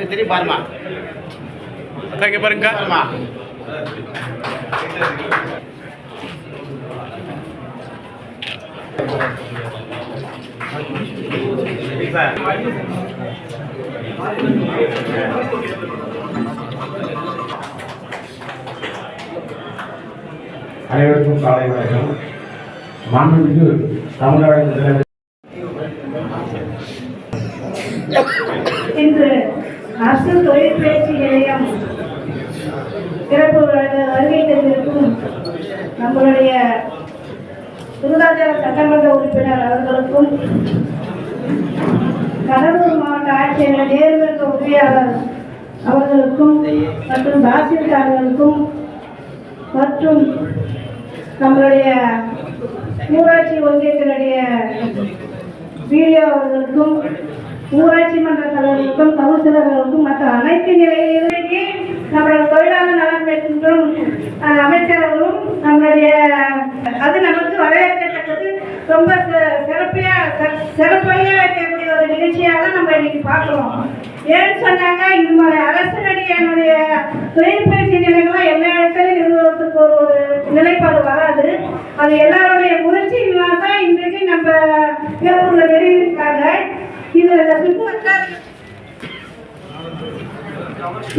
திரும்பி பாருமா அக்கா இங்க பாருங்க. பாருமா அனைவருக்கும் காலை வணக்கம். மாண்புமிகு தமிழக முதலமைச்சர் இன்று அரசு தொழில் பயிற்சி நிலையம் சிறப்பு வருகை தந்திருக்கும் நம்மளுடைய விருதாச்சல சட்டமன்ற உறுப்பினர் அவர்களுக்கும் கடலூர் மாவட்ட ஆட்சியர்கள் நேர்வர்க்க உதவியாளர் அவர்களுக்கும் மற்றும் தாசில்தார்களுக்கும் மற்றும் நம்மளுடைய ஊராட்சி ஒன்றியத்தினுடைய வீடியோ அவர்களுக்கும் ஊராட்சி மன்ற தலைவர்களுக்கும் கவுன்சிலர்களுக்கும் மற்ற அனைத்து நிலையிலேயே நம்மளோட தொழிலாளர் நலன் பெற்றும் அமைச்சர்களும் நம்மளுடைய அது நமக்கு வரவேற்கத்தக்கது. ரொம்ப சி- சிறப்பையா சிறப்பாக ஒரு நிகழ்ச்சியாக நம்ம இன்னைக்கு பார்க்குறோம். ஏன்னு சொன்னாங்க இது மாதிரி அரசனுடைய என்னுடைய தொழில் பயிற்சி எல்லா இடத்துலையும் நிறுவனத்துக்கு ஒரு ஒரு நிலைப்பாடு வராது. அது எல்லாருடைய முயற்சிகளால் தான் இன்றைக்கு நம்ம பேரூரில் வெளியிருக்காங்க இதில் சுற்று வட்டார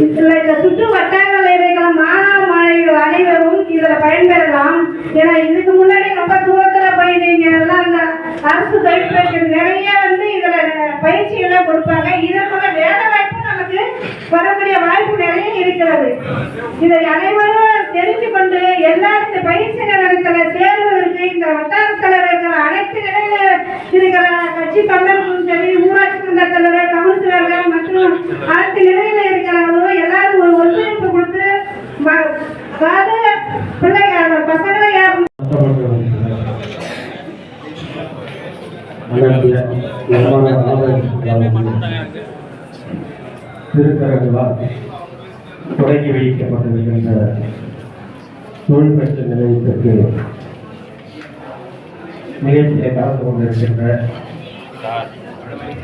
இதுல இந்த சுற்று வட்டாரங்கள் இருக்கிற மாணவ மாணவிகள் அனைவரும் இதில் பயன்பெறலாம். ஏன்னா இதுக்கு முன்னாடி ரொம்ப தூரத்தில் போய் நீங்கள் எல்லாம் அந்த அரசு தொழிற்பயிற்சி நிறைய வந்து இதில் பயிற்சிகளை கொடுப்பாங்க. இதற்குள்ள வேலை வாய்ப்பு நமக்கு வரக்கூடிய வாய்ப்பு நிறைய இருக்கிறது. இதை அனைவரும் தெரிந்து கொண்டு எல்லா இந்த பயிற்சி நிலையத்துல சேருவதற்கு இந்த வட்டாரத்தில் இருக்கிற அனைத்து நிலையில இருக்கிற கட்சி தொண்டர்களும் சரி ஊராட்சி மன்ற தலைவர் கவுன்சிலர்கள் மற்றும் அனைத்து நிலையில இருக்கிறவங்களும் எல்லாரும் ஒரு ஒத்துழைப்பு கொடுத்து அதாவது பிள்ளைங்க பசங்களை யாரும் திருக்கரங்களால் தொடங்கி வைக்கப்பட்டிருக்கின்ற தொழில்நுட்ப நிலையத்திற்கு நிகழ்ச்சியை கலந்து கொண்டிருக்கின்ற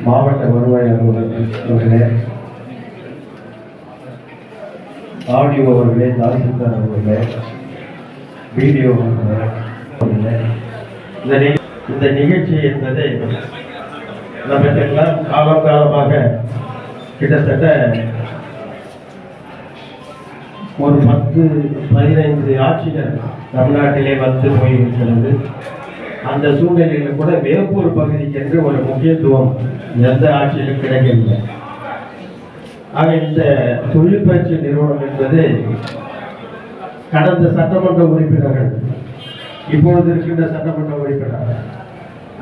மாவட்ட வருவாய் அலுவலர் அவர்களே ஆடியோ அவர்களே தாசில்தார் அவர்களே வீடியோ அவர்களே இந்த இந்த நிகழ்ச்சி என்பது நமக்கெல்லாம் காலங்காலமாக கிட்டத்தட்ட ஒரு பத்து பதினைந்து ஆட்சிகள் தமிழ்நாட்டிலே வந்து போயிருக்கிறது. அந்த சூழ்நிலையில் கூட வேப்பூர் பகுதிக்கு என்று ஒரு முக்கியத்துவம் எந்த ஆட்சியிலும் கிடைக்கவில்லை. ஆக இந்த தொழிற்பயிற்சி நிறுவனம் என்பது கடந்த சட்டமன்ற உறுப்பினர்கள் இப்பொழுது இருக்கின்ற சட்டமன்ற உறுப்பினர்கள்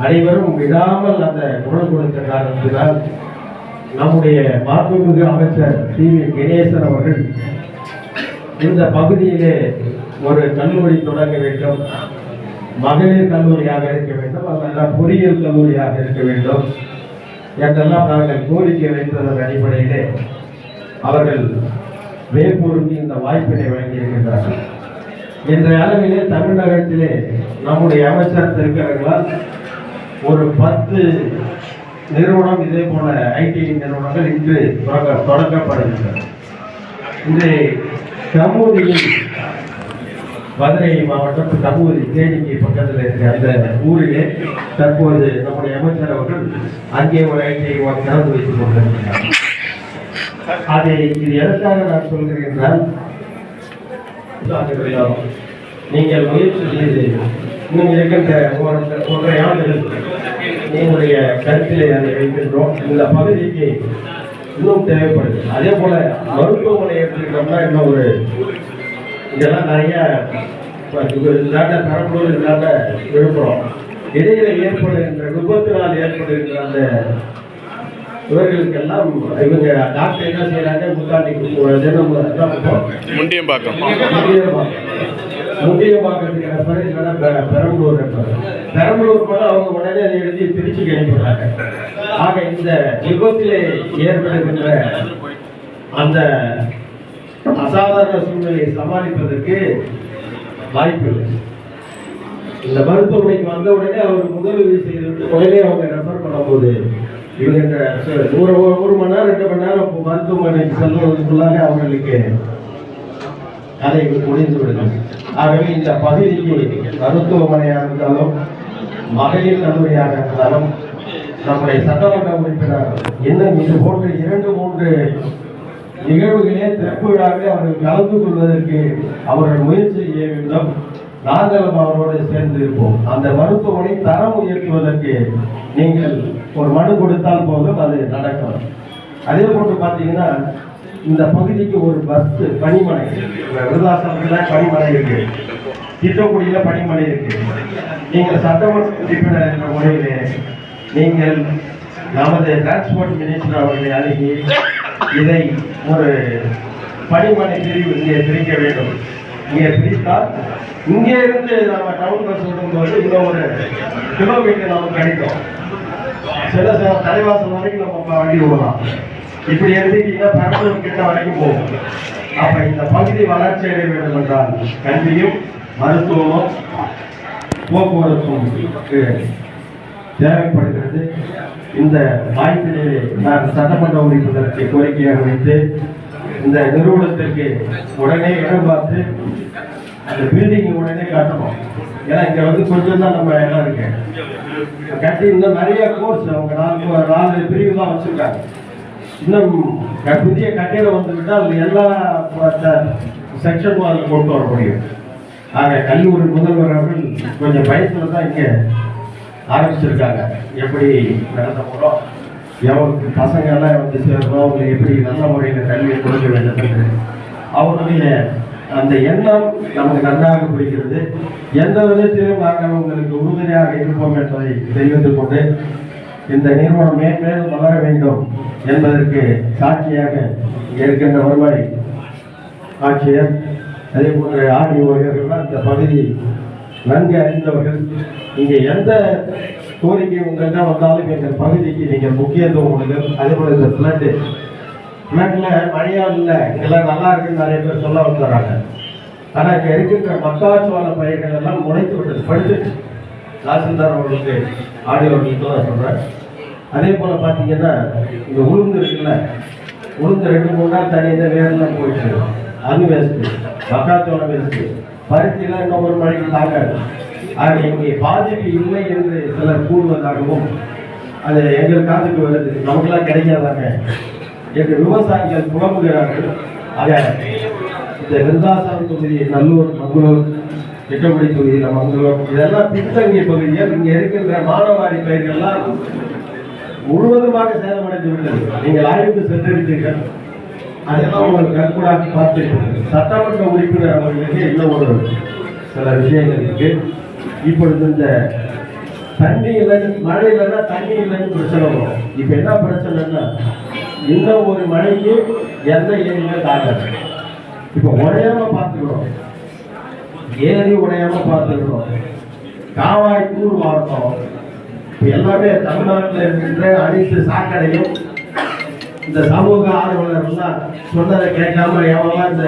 அனைவரும் விடாமல் அந்த குரல் கொடுத்த காரணத்தினால் நம்முடைய மாண்புமிகு அமைச்சர் டி வி கணேசன் அவர்கள் இந்த பகுதியிலே ஒரு கல்லூரி தொடங்க வேண்டும். மகளிர் கல்லூரியாக இருக்க வேண்டும் அதெல்லாம் பொறியியல் கல்லூரியாக இருக்க வேண்டும் என்றெல்லாம் நாங்கள் கோரிக்கை வைத்ததன் அடிப்படையிலே அவர்கள் வேப்பூருக்கு இந்த வாய்ப்பினை வழங்கியிருக்கின்றார்கள். இன்றைய அளவிலே தமிழகத்திலே நம்முடைய அமைச்சர் திருக்கரங்களால் ஒரு பத்து நிறுவனம் இதே போல ஐடி நிறுவனங்கள் இன்று தொடங்க தொடங்கப்படுகின்றன. இன்றைய கமுதியில் மதுரை மாவட்டம் தம்பூரி தேனிக்கு பக்கத்தில் இருக்கிற அந்த ஊரிலே தற்போது நம்முடைய அமைச்சர் அவர்கள் அங்கே ஒரு ஐடிஐ திறந்து வைத்துக் கொண்டிருக்கிறார். அதை இது எதற்காக நான் சொல்கிறேன் என்றால் நீங்கள் முயற்சி செய்து இன்னும் இருக்கின்ற ஒன்றை ஆண்டுகள் நீங்களுடைய கருத்திலே அதை வைக்கின்றோம். இந்த பகுதிக்கு இன்னும் தேவைப்படுது அதே போல மருத்துவமனை எடுத்துக்கிட்டோம்னா இன்னும் ஒரு இதெல்லாம் நிறைய இல்லாத பெரம்பலூர் இல்லாத விழுப்புரம் இடையில ஏற்படுகின்ற விபத்தினால் ஏற்படுகின்ற அந்த இவர்களுக்கெல்லாம் இவங்க டாக்டர் என்ன செய்யறாங்க முந்தாண்டி தினம் முண்டியம்பாக்கம். முந்தியம்பாக்கத்துக்கு ரெஃபர் இல்லைன்னா பெ- பெரம்பலூர் பெரம்பலூர் போல அவங்க உடனே அதை எழுதி திருச்சிக்கு அனுப்பிடுறாங்க ஆக இந்த விபத்திலே ஏற்படுகின்ற அந்த அசாதாரண சூழ்நிலையை சமாளிப்பதற்கு வாய்ப்பு இல்லை இந்த மருத்துவமனைக்கு வந்த உடனே அவர் முதலுதவி செய்து உடனே அவங்க ரெஃபர் பண்ணும்போது இவங்க ஒரு ஒரு மணி நேரம் ரெண்டு மணி நேரம் மருத்துவமனைக்கு செல்வதற்குள்ளாக அவர்களுக்கு அதை முடிந்து விடுது ஆகவே இந்த பகுதிக்கு மருத்துவமனையாக இருந்தாலும் மகளிர் கல்லூரியாக இருந்தாலும் நம்முடைய சட்டமன்ற உறுப்பினர் இன்னும் இது போன்று இரண்டு மூன்று நிகழ்வுகளே திறப்பு விழாவிலே அவர்கள் கலந்து கொள்வதற்கு அவர்கள் முயற்சி செய்ய வேண்டும். நாங்களும் அவரோடு சேர்ந்து இருப்போம். அந்த மருத்துவமனை தரம் உயர்த்துவதற்கு நீங்கள் ஒரு மனு கொடுத்தால் போதும் அது நடக்கும். அதே போன்று பார்த்தீங்கன்னா இந்த பகுதிக்கு ஒரு பஸ் பனிமலை விருதாசனத்தில் பனிமலை இருக்கு. திட்டக்குடியில் பனிமலை இருக்கு. நீங்கள் சட்டமன்ற உறுப்பினர் என்ற முறையிலே நீங்கள் நமது டிரான்ஸ்போர்ட் மினிஸ்டர் அவர்களை அணுகி இதை ஒரு பணிமனை பிரிவு இங்கே பிரிக்க வேண்டும். இங்கே பிரித்தால் இங்கே இருந்து நம்ம டவுன் பஸ் விடும்போது இன்னும் ஒரு கிலோமீட்டர் நமக்கு கிடைக்கும் சில சில தலைவாசல் வரைக்கும் நம்ம வண்டி விடலாம் இப்படி எழுதிட்டீங்கன்னா பெரம்பலூர் கிட்ட வரைக்கும் போகும். அப்ப இந்த பகுதி வளர்ச்சி அடைய வேண்டும் என்றால் கல்வியும் மருத்துவமும் போக்குவரத்தும் தேவைப்படுகிறது. இந்த வாய்ப்பினை நான் சட்டமன்ற உறுப்பினருக்கு கோரிக்கையாக வைத்து இந்த நிறுவனத்திற்கு உடனே இடம் பார்த்து அந்த பில்டிங் உடனே கட்டணும். ஏன்னா இங்க வந்து கொஞ்சம் தான் நம்ம இடம் இருக்கு. கட்டி இன்னும் நிறைய கோர்ஸ் அவங்க நாலு நாலு பிரிவு தான் வச்சிருக்காங்க. இன்னும் புதிய கட்டிடம் வந்துவிட்டால் எல்லா செக்ஷனும் அதில் கொண்டு வர முடியும். ஆக கல்லூரி முதல்வர் அவர்கள் கொஞ்சம் பயத்தில் தான் இங்கே ஆரம்பிச்சிருக்காங்க. எப்படி நடத்த போகிறோம் எவருக்கு பசங்கள்லாம் வந்து சேர்றோம் அவங்க எப்படி நல்ல முறையில் கல்வியை கொடுக்க வேண்டும் என்று அவருடைய அந்த எண்ணம் நமக்கு நன்றாக பிடிக்கிறது எந்த விதத்திலும் நாங்கள் உங்களுக்கு உறுதுணையாக இருப்போம் என்பதை தெரிவித்துக் கொண்டு இந்த நிறுவனம் மேன்மேலும் வளர வேண்டும் என்பதற்கு சாட்சியாக இருக்கின்ற வருவாய் ஆட்சியர் அதே போன்ற ஆடி ஊழியர்கள்லாம் இந்த பகுதி நன்கு அறிந்தவர்கள். நீங்கள் எந்த கோரிக்கை உங்கள்கிட்ட வந்தாலும் எங்கள் பகுதிக்கு நீங்கள் முக்கியத்துவம் கொடுங்க. அதே போல இந்த ஃப்ளட்டு ஃப்ளட்ல மழையா இல்லை இதெல்லாம் நல்லா இருக்குன்னு நிறைய பேர் சொல்ல வந்துடுறாங்க. ஆனால் இங்கே இருக்கின்ற மக்காச்சோள பயிர்கள் எல்லாம் முளைத்து விட்டது படுத்துச்சு தாசில்தார் அவர்களுக்கு ஆடியோர்களுக்கு நான் சொல்கிறேன் அதே போல் பார்த்தீங்கன்னா இந்த உளுந்து இருக்குல்ல உளுந்து ரெண்டு மூணு நாள் தனியாக இந்த வேரெல்லாம் போயிட்டு அது வேஸ்ட்டு மக்காச்சோளம் வேஸ்ட்டு பருத்திலாம் இன்னும் ஒரு மழைக்கு தாங்காது ஆனால் எங்களுடைய பாதிப்பு இல்லை என்று சிலர் கூறுவதாகவும் அது எங்கள் காதுக்கு வருது. நமக்கெல்லாம் கிடைக்காதாங்க. என்று விவசாயிகள் புலம்புகிறார்கள். ஆக இந்த விருதாசாமி தொகுதி நல்லூர் மங்களூர் திட்டக்குடி தொகுதி மங்களூர் இதெல்லாம் பின்தங்கிய பகுதிகள். இங்கே இருக்கின்ற மானவாரி பயிர்கள்லாம் முழுவதுமாக சேதமடைந்து விட்டது நீங்கள் ஆய்வுக்கு சென்றிருக்கிறீர்கள் அதெல்லாம் உங்களுக்கு கண்கூடாக பார்த்து சட்டமன்ற உறுப்பினர் அவர்களுக்கு இன்னும் ஒரு சில விஷயங்கள் இருக்குது இப்பொழுது இந்த தண்ணி இல்லைன்னு மழை இல்லைன்னா தண்ணி இல்லைன்னு பிரச்சனை வரும் இப்போ என்ன பிரச்சனைன்னா இன்னும் ஒரு மழைக்கு எந்த ஏரியுமே தாக்காது இப்போ உடையாம பார்த்துக்கிறோம் ஏரி உடையாம பார்த்துக்கிறோம் காவாய் கூறு மாவட்டம் இப்போ எல்லாமே தமிழ்நாட்டில் இருக்கின்ற அனைத்து சாக்கடையும் இந்த சமூக ஆர்வலர்கள்லாம் சொன்னதை கேட்காம எவ்வளோ இந்த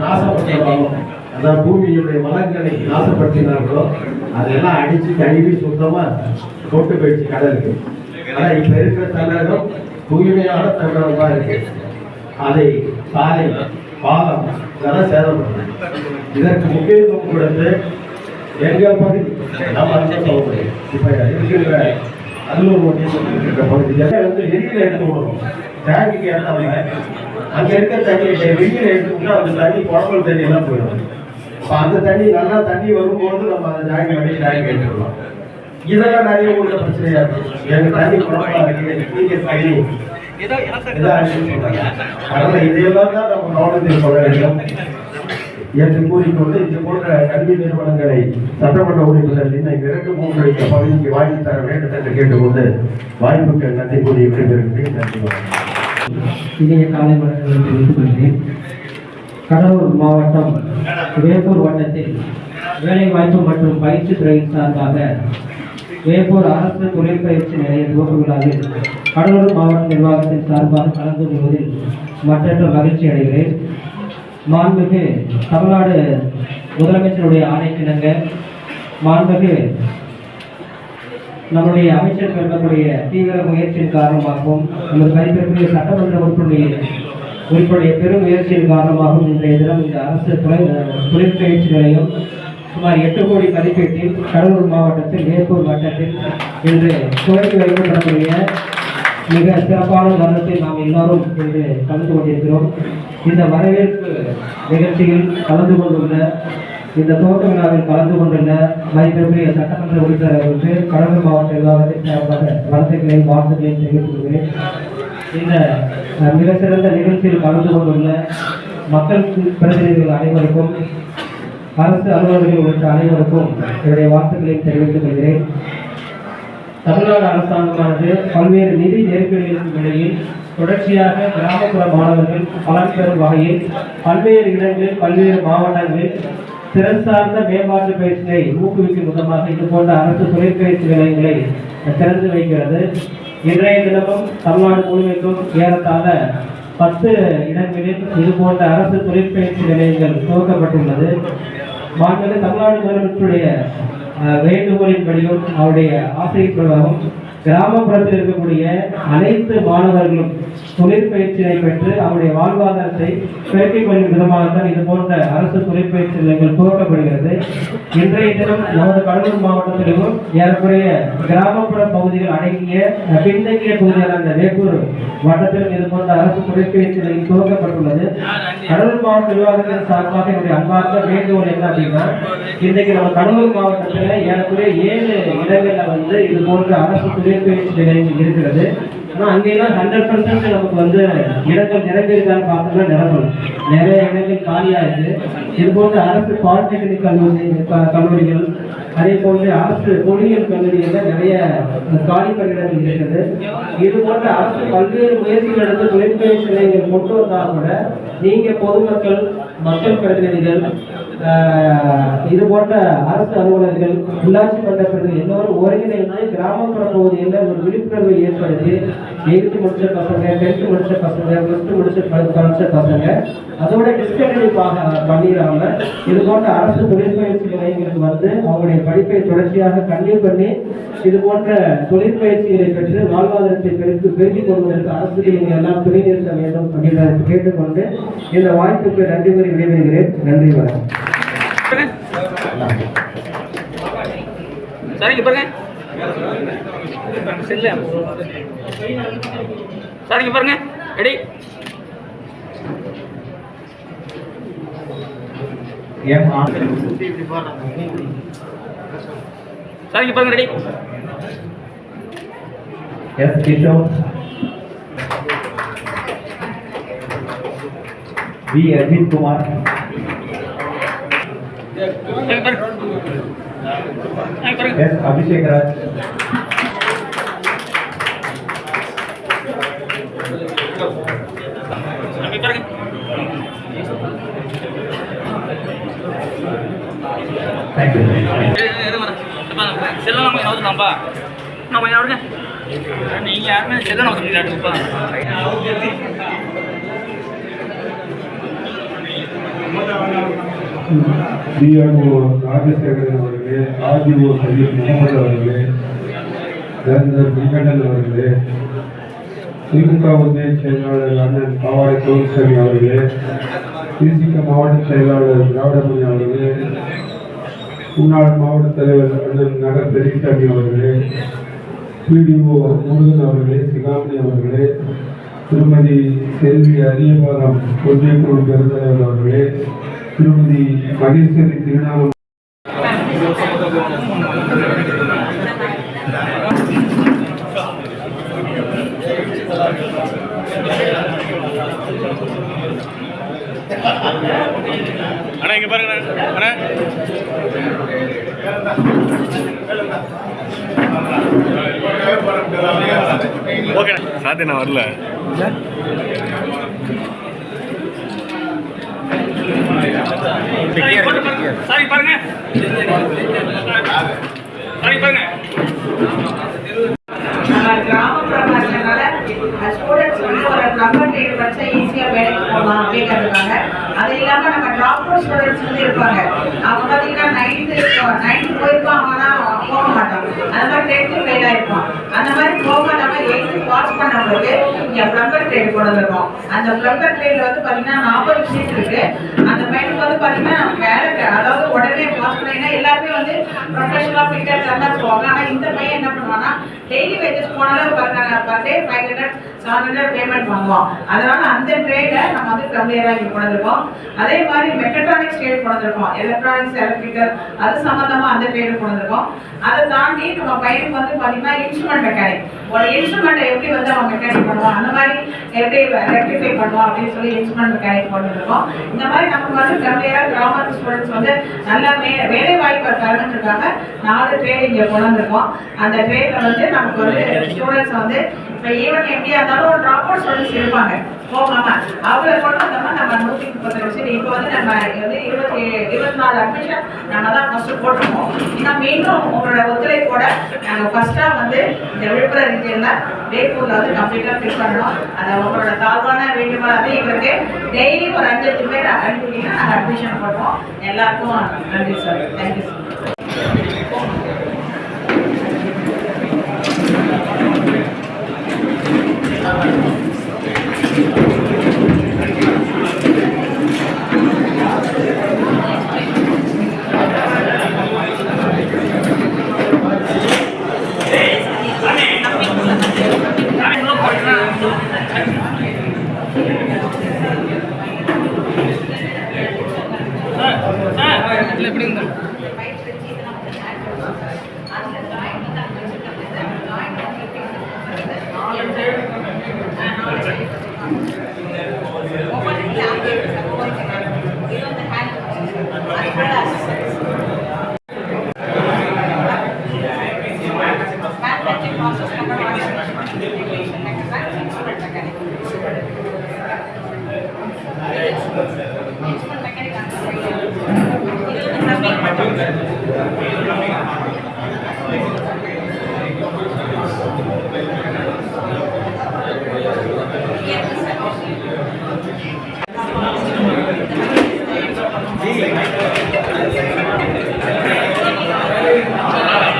நாசப்படுத்துறாங்களோ அதான் பூமியுடைய வளங்களை நாசப்படுத்தினார்களோ அதெல்லாம் அடிச்சு கழுவி சுத்தமா கொண்டு போயிடுச்சு கடலுக்கு ஆனா இப்ப இருக்கிற தமிழகம் தூய்மையான தமிழகம் தான் இருக்கு. அதை சாலை பாலம் இதெல்லாம் சேதம் இதற்கு முக்கியத்துவம் கொடுத்து எங்கள் பகுதி நம்ம அந்த பகுதி இப்ப இருக்கிற அல்லூர் ஒன்றியம் இருக்கிற பகுதி. வந்து வெளியில எடுத்து விடுவோம் டேங்குக்கு ஏற்றாம அங்க இருக்க தண்ணி எடுத்து விட்டு அந்த தண்ணி குழம்பு தண்ணி எல்லாம் போயிடும். அப்ப அந்த தண்ணி நல்லா தண்ணி வரும்போது நம்ம அந்த டேங்க் வெளியே டேங்க் எடுத்துக்கலாம் இதெல்லாம் நிறைய ஊர்ல பிரச்சனையா இருக்கு எங்க தண்ணி குழம்பலா இருக்கு நீங்க தண்ணி. அதனால இதையெல்லாம் தான் நம்ம கவனத்தில் கொள்ள வேண்டும். என்று கூறிக்கொண்டு இது போன்ற கல்வி நிறுவனங்களை சட்டமன்ற உறுப்பினர் இன்னைக்கு இரண்டு மூன்று இந்த பகுதிக்கு வாங்கி தர வேண்டும் என்று கேட்டுக்கொண்டு வாய்ப்புக்கு நன்றி கூறி விடைபெறுகிறேன். நன்றி. இனிய காலை வணக்கங்களை தெரிவித்துக் கொள்கிறேன். கடலூர் மாவட்டம் வேப்பூர் வட்டத்தில் வேலைவாய்ப்பு மற்றும் பயிற்சி துறையின் சார்பாக வேப்பூர் அரசு தொழிற்பயிற்சி நிலைய துவக்க விழாவில் கடலூர் மாவட்ட நிர்வாகத்தின் சார்பாக கலந்து கொள்வதில் மற்றற்ற மகிழ்ச்சி அடைகிறேன். மாண்புமிகு தமிழ்நாடு முதலமைச்சருடைய ஆணைக்கிணங்க மாண்புமிகு நம்முடைய அமைச்சர் பெறக்கூடிய தீவிர முயற்சியின் காரணமாகவும் நமது கைப்பற்றிய சட்டமன்ற உறுப்பினருடைய உங்களுடைய பெரும் முயற்சியின் காரணமாகவும் இன்றைய தினம் இந்த அரசு துறை தொழிற்பயிற்சி நிலையம் சுமார் எட்டு கோடி மதிப்பீட்டில் கடலூர் மாவட்டத்தில் வேப்பூர் வட்டத்தில் இன்று துவக்கி வைக்கப்படக்கூடிய மிக சிறப்பான தருணத்தில் நாம் எல்லாரும் இன்று கலந்து கொண்டிருக்கிறோம். இந்த வரவேற்பு நிகழ்ச்சியில் கலந்து கொண்டுள்ள இந்த தோட்ட விழாவில் கலந்து கொண்டுள்ள மதிப்பிற்குரிய சட்டமன்ற உறுப்பினர் அவர்களுக்கு கடலூர் மாவட்ட நிர்வாகத்தின் சார்பாக வாழ்த்துக்களை வாழ்த்துக்களை தெரிவித்துக் கொள்கிறேன். இந்த மிக சிறந்த நிகழ்ச்சியில் கலந்து கொண்டுள்ள மக்கள் பிரதிநிதிகள் அனைவருக்கும் அரசு அலுவலர்கள் உள்ளிட்ட அனைவருக்கும் என்னுடைய வாழ்த்துக்களை தெரிவித்துக் கொள்கிறேன். தமிழ்நாடு அரசாங்கமானது பல்வேறு நிதி நெருக்கடிகளுக்கு இடையில் தொடர்ச்சியாக கிராமப்புற மாணவர்கள் பலன் பெறும் வகையில் பல்வேறு இடங்களில் பல்வேறு மாவட்டங்களில் திறன் சார்ந்த மேம்பாட்டு பயிற்சியை ஊக்குவிக்கும் விதமாக இது போன்ற அரசு தொழிற்பயிற்சி நிலையங்களை திறந்து வைக்கிறது. இன்றைய தினமும் தமிழ்நாடு முழுமைக்கும் ஏறத்தாழ பத்து இடங்களில் இது போன்ற அரசு தொழிற்பயிற்சி நிலையங்கள் துவக்கப்பட்டுள்ளது. மாண்புமிகு தமிழ்நாடு முதலமைச்சருடைய வேண்டுகோளின்படியும் அவருடைய ஆசைப்படவும் கிராமப்புறத்தில் இருக்கக்கூடிய அனைத்து மாணவர்களும் தொழிற்பயிற்சியை பெற்று அவருடைய வாழ்வாதாரத்தை பெருக்கிக் கொள்ளும் விதமாகத்தான் இது போன்ற அரசு தொழிற்பயிற்சி நிலையங்கள் துவக்கப்படுகிறது. இன்றைய தினம் நமது கடலூர் மாவட்டத்திலும் ஏறக்குறைய கிராமப்புற பகுதிகள் அடங்கிய பின்தங்கிய பகுதியான அந்த வேப்பூர் வட்டத்திலும் இது போன்ற அரசு தொழிற்பயிற்சி நிலையம் துவக்கப்பட்டுள்ளது. கடலூர் மாவட்ட நிர்வாகத்தின் சார்பாக என்னுடைய அன்பார்ந்த வேண்டுகோள் என்ன அப்படின்னா இன்றைக்கு நம்ம கடலூர் மாவட்டத்தில் ஏறக்குறைய ஏழு இடங்களில் வந்து இது போன்ற அரசு தொழிற்பயிற்சி நிலையம் இருக்கிறது. ஆனால் அங்கெல்லாம் ஹண்ட்ரட் பர்சன்ட் நமக்கு வந்து இடங்கள் நிரம்பியிருக்கான்னு பார்த்தோம்னா நிரம்பல நிறைய இடங்கள் காலியாக இருக்குது இது போன்ற அரசு பாலிடெக்னிக் கல்லூரி கல்லூரிகள் அதே போன்று அரசு பொறியியல் கல்லூரிகளில் நிறைய காலி பணியிடங்கள் இருக்கிறது இது போன்ற அரசு பல்வேறு முயற்சிகள் எடுத்து தொழிற்பயிற்சி நிலையங்கள் கொண்டு வந்தால் கூட நீங்கள் பொதுமக்கள் மக்கள் பிரதிநிதிகள் இது போன்ற அரசு அலுவலர்கள் உள்ளாட்சி மன்ற எல்லோரும் ஒருங்கிணைந்து கிராமப்புற பகுதியில் ஒரு விழிப்புணர்வை ஏற்படுத்தி எயித்து முடிச்ச பசங்க டென்த்து முடிச்ச பசங்க ப்ளஸ் டூ முடிச்ச படிச்ச பசங்க அதோட டிஸ்கண்டினியூ பண்ணிடாம இது போன்ற அரசு தொழிற்பயிற்சி நிலையங்களுக்கு வந்து அவங்களுடைய படிப்பை தொடர்ச்சியாக கண்டினியூ பண்ணி இது போன்ற தொழிற்பயிற்சிகளை பெற்று வாழ்வாதாரத்தை பெருக்கு பெருக்கிக் கொள்வதற்கு அரசு நீங்கள் எல்லாம் துணை நிறுத்த வேண்டும் அப்படின்றத கேட்டுக்கொண்டு இந்த வாய்ப்புக்கு நன்றி கூறி விடைபெறுகிறேன். நன்றி வணக்கம். சார் இங்க பாருங்க. செல்ல. சார் இங்க பாருங்க. ரெடி. சார் இங்க பாருங்க ready. S Kishore V Ajith Kumar இங்க பாருங்க இங்க பாருங்க எஸ் அபிஷேக் ராஜ் இங்க பாருங்க தேங்க்யூ நம்ம நவுத்துலாம்ப்பா நான் யாருமே செல்லம் நவுத்த டிஆர்ஓ ராஜசேகரன் அவர்களே ஆர்டிஓ சையத் முகமது அவர்களே ஜெனரல் பிரிகண்டன் அவர்களே திமுக ஒன்றிய செயலாளர் அண்ணன் பாவாடை தோல்சாமி அவர்களே திமுக மாவட்ட செயலாளர் திராவிடமணி அவர்களே முன்னாள் மாவட்ட தலைவர் அண்ணன் நகர் பெரியசாமி அவர்களே பிடிஓ முருகன் அவர்களே சிகாமணி அவர்களே திருமதி செல்வி அரியபாலம் ஒன்றிய குழு பெருந்தலைவர் அவர்களே திருமதி மகேஸ்வரி திருநாவல். அண்ணா இங்க பாருங்க அண்ணா. ஓகே சாத்தியம் நான் வரல. சாரி பாருங்க சாரி பாருங்க. ஸ்டூடெண்ட்ஸ் வந்து ஒரு நம்பர் ட்ரேட் வச்சா ஈஸியாக வேலைக்கு போகலாம் அப்படிங்கிறதுக்காக அது இல்லாமல் நம்ம ட்ராப் அவுட் ஸ்டூடெண்ட்ஸ் வந்து இருப்பாங்க அவங்க பார்த்தீங்கன்னா நைன்த்து நைன்த்து போயிருப்பாங்க ஆனால் போக மாட்டாங்க அந்த மாதிரி டென்த்து ஃபெயில் ஆயிருப்பான் அந்த மாதிரி போக நம்ம எயித்து பாஸ் பண்ணவங்களுக்கு இங்கே பிளம்பர் ட்ரேட் கொண்டு அந்த பிளம்பர் கிரேட்ல வந்து பாத்தீங்கன்னா நாற்பது சீட் இருக்கு. அந்த பையனுக்கு வந்து பாத்தீங்கன்னா வேலை அதாவது உடனே பாஸ் பண்ணினா எல்லாருமே வந்து ப்ரொஃபஷனலா ஃபிட்டர் தான் போவாங்க ஆனால் இந்த பையன் என்ன பண்ணுவான்னா டெய்லி வேஜஸ் போனாலும் பாருங்க per day five hundred seven hundred payment வாங்குவோம் அதனால அந்த ட்ரேட நம்ம வந்து கம்மியாக இங்கே கொண்டிருக்கோம் அதே மாதிரி மெக்கட்ரானிக்ஸ் ட்ரேட் கொண்டு எலக்ட்ரானிக்ஸ் எலக்ட்ரிக்கல் அது சம்மந்தமாக அந்த ட்ரேடு கொண்டிருக்கோம் அதை தாண்டி நம்ம பையனுக்கு வந்து பார்த்தீங்கன்னா இன்ஸ்ட்ருமெண்ட் மெக்கானிக் ஒரு இன்ஸ்ட்ருமெண்ட்டை எப்படி வந்து அவன் மெக்கானிக் பண்ணுவான்? அந்த மாதிரி எப்படி ரெக்டிஃபை பண்ணுவோம் அப்படின்னு சொல்லி இன்ஸ்ட்ருமெண்ட் மெக்கானிக் போட்டுருக்கோம். இந்த மாதிரி நமக்கு வந்து செம்மையாக கிராமத்து ஸ்டூடெண்ட்ஸ் வந்து நல்லா வே வேலை வாய்ப்பு தரணுன்றதுக்காக நாலு ட்ரேட் இங்கே கொண்டு வந்திருக்கோம் அந்த ட்ரேட்ல வந்து நமக்கு வந்து ஸ்டூடெண்ட்ஸ் வந்து இப்போ ஈவன் எப்படியா இருந்தாலும் ஒரு ட்ராப் அவுட் ஸ்டூடெண்ட்ஸ் இருப்பாங்க. போகாம அவங்கள கொண்டு வந்தோம்னா நம்ம நூற்றி முப்பத்தஞ்சு வருஷம் இப்போ வந்து நம்ம வந்து இருபத்தி இருபத்தி நாலு அட்மிஷன் நம்ம தான் ஃபர்ஸ்ட் போட்டிருக்கோம் இன்னும் மீண்டும் உங்களோட ஒத்துழைப்போட நாங்கள் ஃபர்ஸ்ட்டாக வந்து இந்த விழுப்புரம் ரீஜனில் வேப்பூரில் வந்து கம்ப்ளீட்டாக ஃபில் பண்ணணும் அதை உங்களோட தாழ்வான வேண்டுகோள் வந்து எங்களுக்கு டெய்லி ஒரு அஞ்சு பேர் அனுப்பிட்டீங்கன்னா நாங்கள் அட்மிஷன் பண்ணுவோம் எல்லாருக்கும் நன்றி சார் தேங்க்யூ சார் நான் Thank you.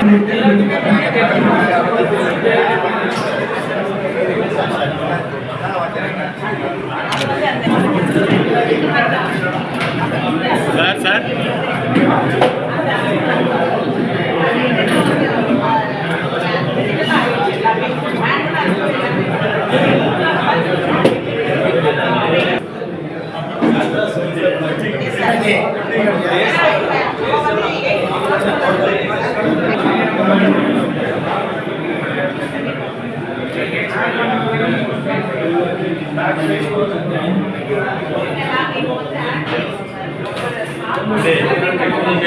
Sir 네, 그렇게 공개